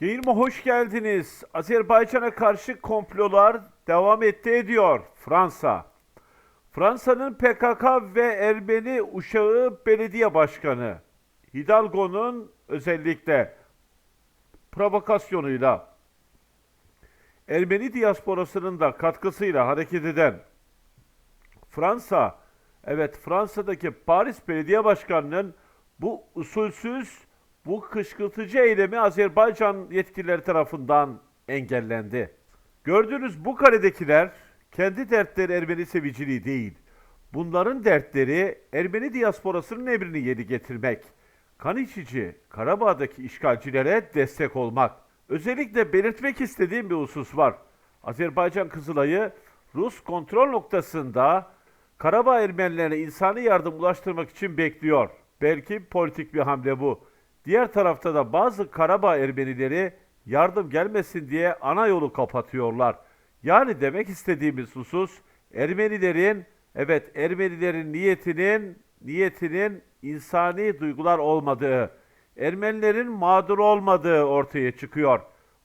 Geyirme hoş geldiniz. Azerbaycan'a karşı komplolar devam etti ediyor. Fransa. Fransa'nın PKK ve Ermeni uşağı belediye başkanı Hidalgo'nun özellikle provokasyonuyla Ermeni diasporasının da katkısıyla hareket eden Fransa, evet Fransa'daki Paris Belediye Başkanı'nın bu usulsüz, bu kışkırtıcı eylemi Azerbaycan yetkilileri tarafından engellendi. Gördüğünüz bu karedekiler kendi dertleri Ermeni seviciliği değil. Bunların dertleri Ermeni diasporasının emrini yedi getirmek. Kan içici Karabağ'daki işgalcilere destek olmak. Özellikle belirtmek istediğim bir husus var. Azerbaycan Kızılay'ı Rus kontrol noktasında Karabağ Ermenilerine insani yardım ulaştırmak için bekliyor. Belki politik bir hamle bu. Diğer tarafta da bazı Karabağ Ermenileri yardım gelmesin diye ana yolu kapatıyorlar. Yani demek istediğimiz husus Ermenilerin evet Ermenilerin niyetinin niyetinin insani duygular olmadığı, Ermenilerin mağdur olmadığı ortaya çıkıyor.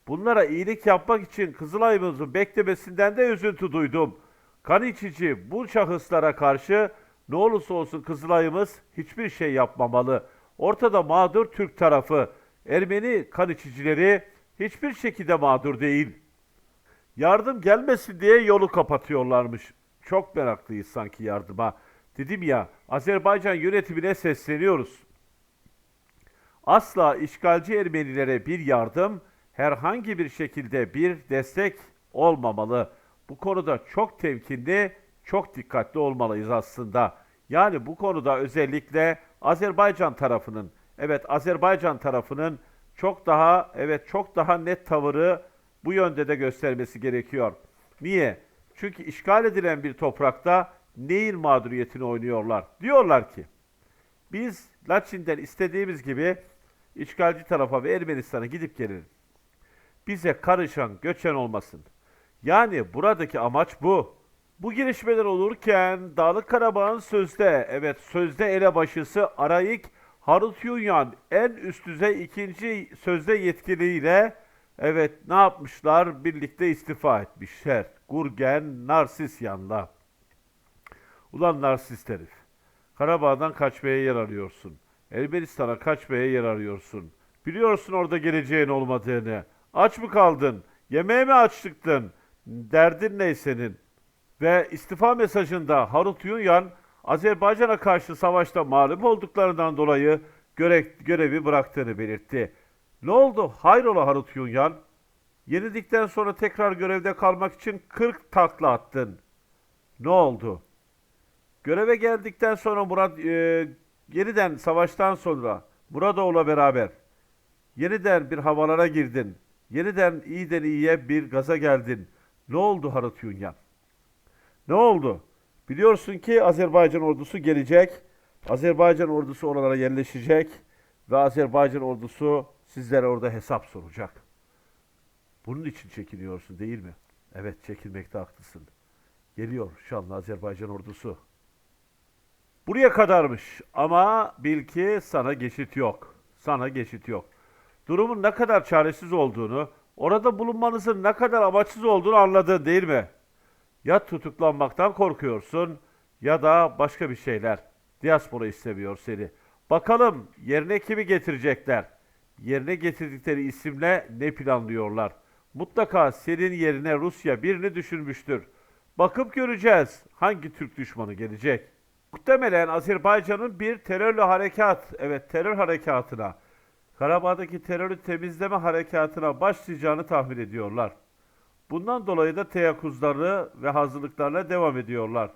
Bunlara iyilik yapmak için Kızılay'ımızın beklemesinden de üzüntü duydum. Kan içici bu şahıslara karşı ne olursa olsun Kızılay'ımız hiçbir şey yapmamalı. Ortada mağdur Türk tarafı. Ermeni kan içicileri hiçbir şekilde mağdur değil. Yardım gelmesin diye yolu kapatıyorlarmış. Çok meraklıyız sanki yardıma. Dedim ya Azerbaycan yönetimine sesleniyoruz. Asla işgalci Ermenilere bir yardım, herhangi bir şekilde bir destek olmamalı. Bu konuda çok temkinli, çok dikkatli olmalıyız aslında. Yani bu konuda özellikle Azerbaycan tarafının, evet Azerbaycan tarafının çok daha, evet çok daha net tavırı bu yönde de göstermesi gerekiyor. Niye? Çünkü işgal edilen bir toprakta neyin mağduriyetini oynuyorlar? Diyorlar ki, biz Laçin'den istediğimiz gibi işgalci tarafa ve Ermenistan'a gidip gelelim. Bize karışan, göçen olmasın. Yani buradaki amaç bu. Bu gelişmeler olurken Dağlık Karabağ'ın sözde, evet sözde elebaşısı Arayik Harut Yunyan en üst düzey ikinci sözde yetkiliyle evet ne yapmışlar? Birlikte istifa etmişler. Gurgen Narsisyan'la. Ulan narsist herif. Karabağ'dan kaçmaya yer arıyorsun. Ermenistan'a kaçmaya yer arıyorsun. Biliyorsun orada geleceğin olmadığını. Aç mı kaldın? Yemeğe mi açtıktın? Derdin ne senin? Ve istifa mesajında Harut Yunyan, Azerbaycan'a karşı savaşta mağlup olduklarından dolayı görev, görevi bıraktığını belirtti. Ne oldu? Hayrola Harut Yunyan? Yenildikten sonra tekrar görevde kalmak için 40 takla attın. Ne oldu? Göreve geldikten sonra Murat e, yeniden savaştan sonra Muradoğlu'la beraber yeniden bir havalara girdin. Yeniden iyiden iyiye bir gaza geldin. Ne oldu Harut Yunyan? Ne oldu? Biliyorsun ki Azerbaycan ordusu gelecek. Azerbaycan ordusu oralara yerleşecek ve Azerbaycan ordusu sizlere orada hesap soracak. Bunun için çekiniyorsun değil mi? Evet çekilmekte haklısın. Geliyor şanlı Azerbaycan ordusu. Buraya kadarmış ama bil ki sana geçit yok. Sana geçit yok. Durumun ne kadar çaresiz olduğunu, orada bulunmanızın ne kadar amaçsız olduğunu anladın değil mi? Ya tutuklanmaktan korkuyorsun ya da başka bir şeyler. Diaspora istemiyor seni. Bakalım yerine kimi getirecekler? Yerine getirdikleri isimle ne planlıyorlar? Mutlaka senin yerine Rusya birini düşünmüştür. Bakıp göreceğiz hangi Türk düşmanı gelecek. Muhtemelen Azerbaycan'ın bir terörlü harekat, evet terör harekatına, Karabağ'daki terörü temizleme harekatına başlayacağını tahmin ediyorlar. Bundan dolayı da teyakkuzları ve hazırlıklarına devam ediyorlar.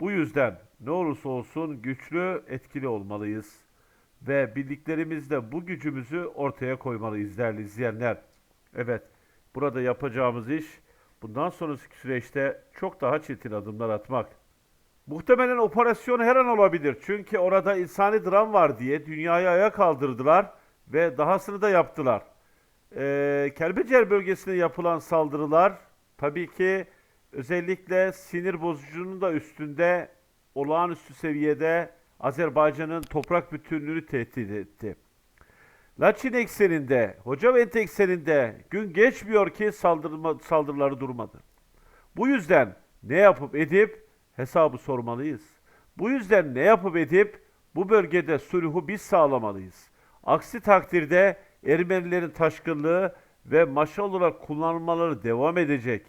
Bu yüzden ne olursa olsun güçlü, etkili olmalıyız. Ve bildiklerimizle bu gücümüzü ortaya koymalıyız değerli izleyenler. Evet, burada yapacağımız iş bundan sonraki süreçte çok daha çetin adımlar atmak. Muhtemelen operasyon her an olabilir. Çünkü orada insani dram var diye dünyayı ayağa kaldırdılar ve dahasını da yaptılar. Ee, Kelbecer bölgesine yapılan saldırılar tabii ki özellikle sinir bozucunun da üstünde olağanüstü seviyede Azerbaycan'ın toprak bütünlüğünü tehdit etti. Laçin ekseninde, Hocavent ekseninde gün geçmiyor ki saldırma, saldırıları durmadı. Bu yüzden ne yapıp edip hesabı sormalıyız. Bu yüzden ne yapıp edip bu bölgede sulhu biz sağlamalıyız. Aksi takdirde Ermenilerin taşkınlığı ve maşa olarak kullanılmaları devam edecek.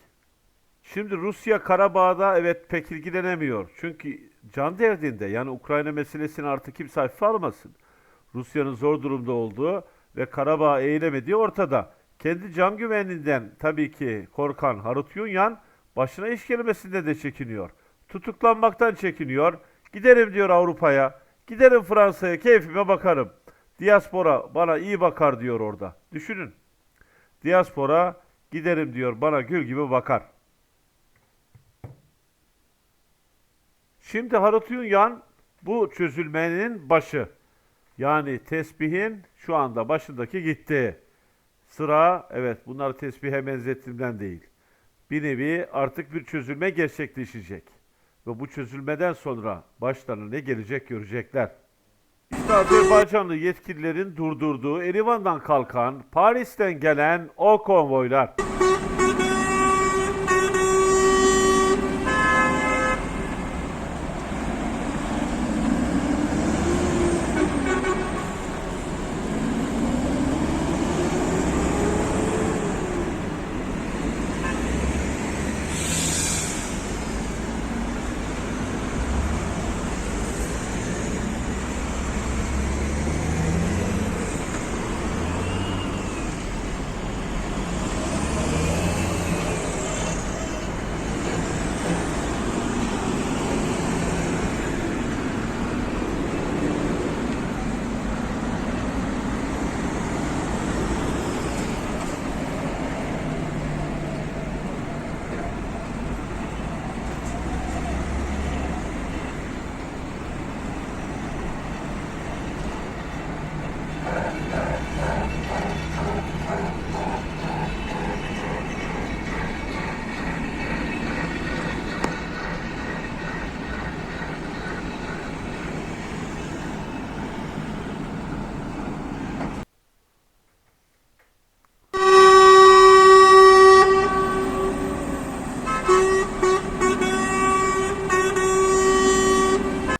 Şimdi Rusya Karabağ'da evet pek ilgilenemiyor. Çünkü can derdinde yani Ukrayna meselesini artık kimse hafife almasın. Rusya'nın zor durumda olduğu ve Karabağ eğilemediği ortada. Kendi can güveninden tabii ki korkan Harut Yunyan başına iş gelmesinde de çekiniyor. Tutuklanmaktan çekiniyor. Giderim diyor Avrupa'ya. Giderim Fransa'ya keyfime bakarım. Diaspora bana iyi bakar diyor orada. Düşünün. Diaspora giderim diyor bana gül gibi bakar. Şimdi Harut Yunyan bu çözülmenin başı. Yani tesbihin şu anda başındaki gitti. Sıra evet bunları tesbihe benzettiğimden değil. Bir nevi artık bir çözülme gerçekleşecek. Ve bu çözülmeden sonra başlarına ne gelecek görecekler. Azerbaycanlı yetkililerin durdurduğu Erivan'dan kalkan, Paris'ten gelen o konvoylar.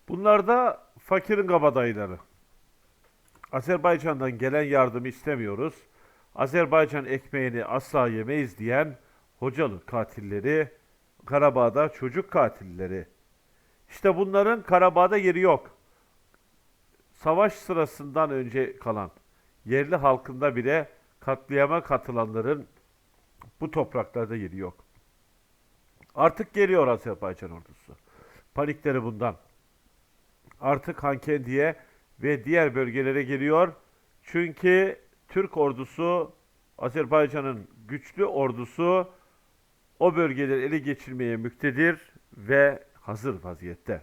Bunlar da fakirin kabadayıları. Azerbaycan'dan gelen yardımı istemiyoruz. Azerbaycan ekmeğini asla yemeyiz diyen hocalı katilleri, Karabağ'da çocuk katilleri. İşte bunların Karabağ'da yeri yok. Savaş sırasından önce kalan yerli halkında bile katliama katılanların bu topraklarda yeri yok. Artık geliyor Azerbaycan ordusu. Panikleri bundan artık Hankendi'ye ve diğer bölgelere geliyor. Çünkü Türk ordusu, Azerbaycan'ın güçlü ordusu o bölgeleri ele geçirmeye müktedir ve hazır vaziyette.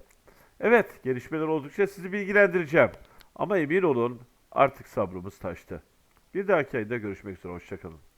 Evet, gelişmeler oldukça sizi bilgilendireceğim. Ama emin olun artık sabrımız taştı. Bir dahaki ayda görüşmek üzere, hoşçakalın.